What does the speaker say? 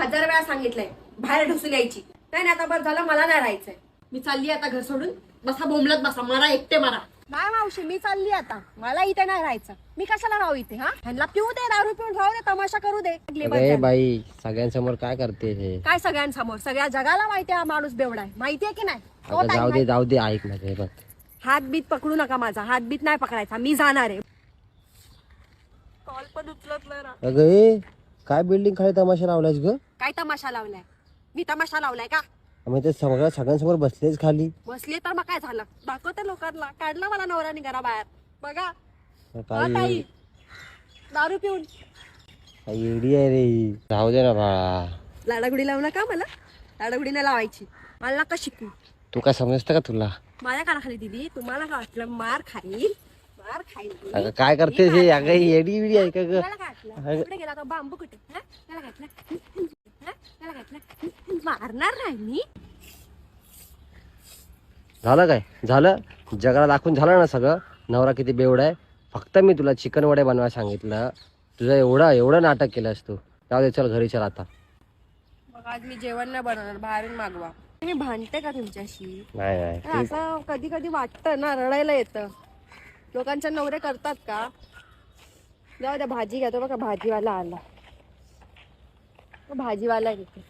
हजार वेळा सांगितलंय बाहेर ढुसून यायची. नाही नाही आता बस झालं मला नाही राहायचंय. मी चालली आता घर सोडून. बसा बोंबलत बसा मारा एकटे मारा. नाही मावशी मी चालली आता. मला इथे नाही राहायचं. मी कशाला राहू इथे हा? ह्यांना पिऊ दे दारू पिऊन राहू दे तमाशा करू दे. अरे बाई सगळ्यांसमोर काय करते हे? काय सगळ्यांसमोर? सगळ्या जगाला माहिती हा माणूस बेवडा आहे माहितीये की नाही? तो अगं time जाऊ दे जाऊ दे ऐक हे बघ. हात बीत पकडू नका माझा. हात बीत नाही पकडायचा. मी जाणार आहे. कॉल पण उचलत नाही रा. अगं ए काय बिल्डिंग खाली तमाशा लावलायस ग? काय तमाशा लावलाय? मी तमाशा लावलाय का? आम्ही ते सगळ्या सगळ्यांसमोर बसलेच खाली. बसले तर मग काय झालं? दाखवते लोकांना. काढला मला नवऱ्याने घराबाहेर बघा. हा, काय ताई. दारू पिऊन. येडी आहे रे ही. जाऊ दे ना बाळा. लाडागुडी लावू नका मला. लाडागुडी नाही लावायची. मला नका शिकू. तू काय समजतं का तुला? माझ्या कानाखाली दिदी तुम्हाला काय वाटलं? मार खाईल. मार खाईल. अगं काय करते हे? अगं ही येडी बिडी आहे का ग? काय वाटलं कुठे गेला तो बांबू कुठे? हा? त्याला काय वाटलं हा? त्याला काय वाटलं मारणार नाही मी. झालं काय? झालं? जगाला दाखवून झालं ना सगळं? नवरा किती बेवडा आहे. फक्त मी तुला चिकन वडे बनवायला सांगितलं. तुझं एवढं एवढं नाटक केलंस तू. जाऊ दे चल घरी चल आता. मग आज मी जेवण नाही बनवणार. बाहेरून मागवा. मी भांडते का तुमच्याशी? नाही नाही. असं कधी कधी वाटतं ना रडायला येतं. लोकांच्या नवरे करतात का? जाऊ द्या भाजी घ्या तो बघा भाजीवाला आला. भाजीवाला घेतो.